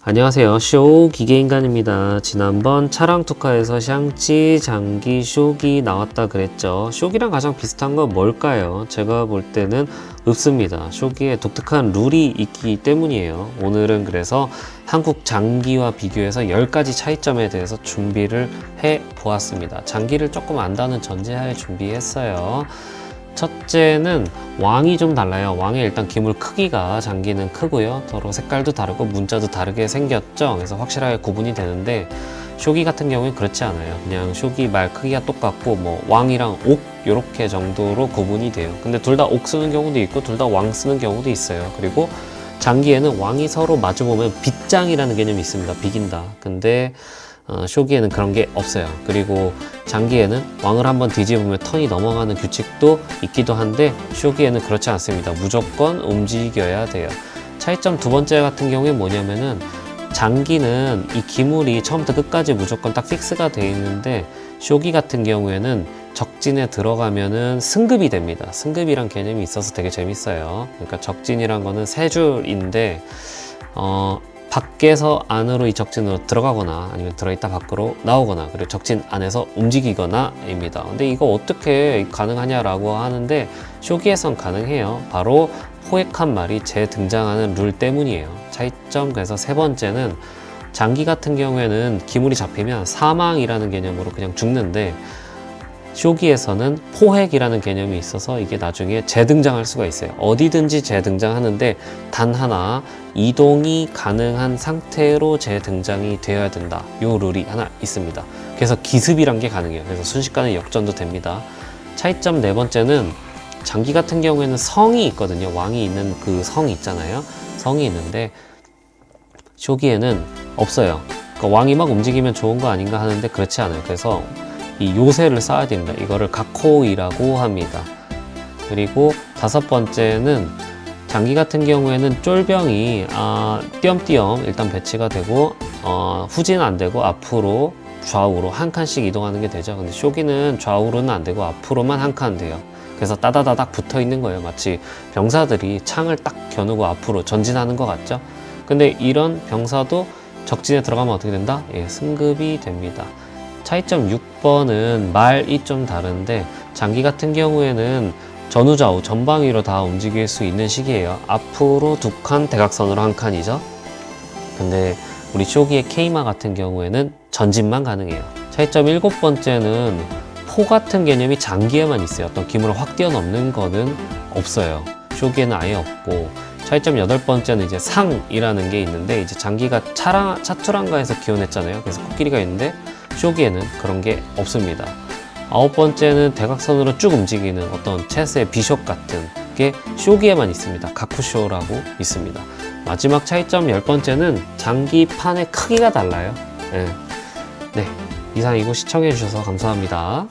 안녕하세요. 쇼 기계인간입니다. 지난번 차량 투카에서 샹찌, 장기, 쇼기 나왔다 그랬죠. 쇼기랑 가장 비슷한 건 뭘까요? 제가 볼 때는 없습니다. 쇼기에 독특한 룰이 있기 때문이에요. 오늘은 그래서 한국 장기와 비교해서 10가지 차이점에 대해서 준비를 해 보았습니다. 장기를 조금 안다는 전제하에 준비했어요. 첫째는 왕이 좀 달라요. 왕의 일단 기물 크기가 장기는 크고요. 서로 색깔도 다르고 문자도 다르게 생겼죠. 그래서 확실하게 구분이 되는데 쇼기 같은 경우는 그렇지 않아요. 그냥 쇼기 말 크기가 똑같고 뭐 왕이랑 옥 요렇게 정도로 구분이 돼요. 근데 둘 다 옥 쓰는 경우도 있고 둘 다 왕 쓰는 경우도 있어요. 그리고 장기에는 왕이 서로 마주보면 빗장이라는 개념이 있습니다. 비긴다. 근데 어, 쇼기에는 그런 게 없어요. 그리고 장기에는 왕을 한번 뒤집으면 턴이 넘어가는 규칙도 있기도 한데 쇼기에는 그렇지 않습니다. 무조건 움직여야 돼요. 차이점 두 번째 같은 경우에 뭐냐면은 장기는 이 기물이 처음부터 끝까지 무조건 딱 픽스가 돼 있는데 쇼기 같은 경우에는 적진에 들어가면은 승급이 됩니다. 승급이란 개념이 있어서 되게 재밌어요. 그러니까 적진이란 거는 세 줄인데 어, 밖에서 안으로 이 적진으로 들어가거나 아니면 들어있다 밖으로 나오거나 그리고 적진 안에서 움직이거나 입니다. 근데 이거 어떻게 가능하냐라고 하는데 쇼기에선 가능해요. 바로 포획한 말이 재등장하는 룰 때문이에요. 차이점 그래서 세 번째는 장기 같은 경우에는 기물이 잡히면 사망이라는 개념으로 그냥 죽는데 쇼기에서는 포획이라는 개념이 있어서 이게 나중에 재등장할 수가 있어요. 어디든지 재등장하는데 단 하나 이동이 가능한 상태로 재등장이 되어야 된다. 요 룰이 하나 있습니다. 그래서 기습이란 게 가능해요. 그래서 순식간에 역전도 됩니다. 차이점 네 번째는 장기 같은 경우에는 성이 있거든요. 왕이 있는 그성 있잖아요. 성이 있는데 쇼기에는 없어요. 그러니까 왕이 막 움직이면 좋은 거 아닌가 하는데 그렇지 않아요. 그래서 이 요새를 쌓아야 됩니다. 이거를 가코이라고 합니다. 그리고 다섯 번째는 장기 같은 경우에는 쫄병이 아, 띄엄띄엄 일단 배치가 되고 어, 후진 안 되고 앞으로 좌우로 한 칸씩 이동하는 게 되죠. 근데 쇼기는 좌우로는 안 되고 앞으로만 한 칸 돼요. 그래서 따다다닥 붙어 있는 거예요. 마치 병사들이 창을 딱 겨누고 앞으로 전진하는 것 같죠. 근데 이런 병사도 적진에 들어가면 어떻게 된다? 예, 승급이 됩니다. 차이점 6번은 말이 좀 다른데 장기 같은 경우에는 전후좌우 전방 위로 다 움직일 수 있는 시기예요. 앞으로 두 칸, 대각선으로 한 칸이죠. 근데 우리 쇼기의 케이마 같은 경우에는 전진만 가능해요. 차이점 7번째는 포 같은 개념이 장기에만 있어요. 어떤 기물을 확 뛰어넘는 거는 없어요. 쇼기에는 아예 없고 차이점 여덟 번째는 이제 상이라는 게 있는데 이제 장기가 차랑 차투랑가에서 기원했잖아요. 그래서 코끼리가 있는데 쇼기에는 그런 게 없습니다. 아홉 번째는 대각선으로 쭉 움직이는 어떤 체스의 비숍 같은 게 쇼기에만 있습니다. 가쿠쇼라고 있습니다. 마지막 차이점 열 번째는 장기판의 크기가 달라요. 네. 네. 이상이고 시청해주셔서 감사합니다.